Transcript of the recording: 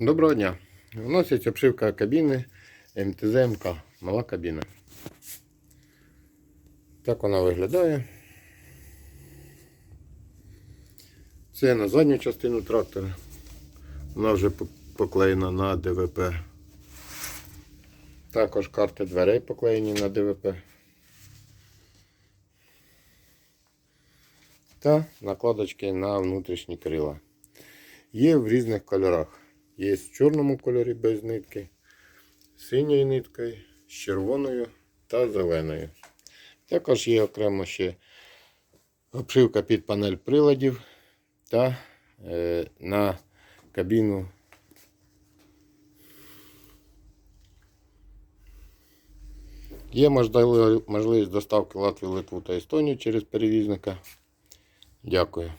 Доброго дня. Вносить обшивка кабіни МТЗ-МК. Мала кабіна. Так вона виглядає. Це на задню частину трактора. Вона вже поклеєна на ДВП. Також карти дверей поклеєні на ДВП. Та накладочки на внутрішні крила. Є в різних кольорах. Є в чорному кольорі без нитки, синьою ниткою, з червоною та зеленою. Також є окремо ще обшивка під панель приладів та е, на кабіну. Є можливість доставки Латвії, Литву та Естонію через перевізника. Дякую.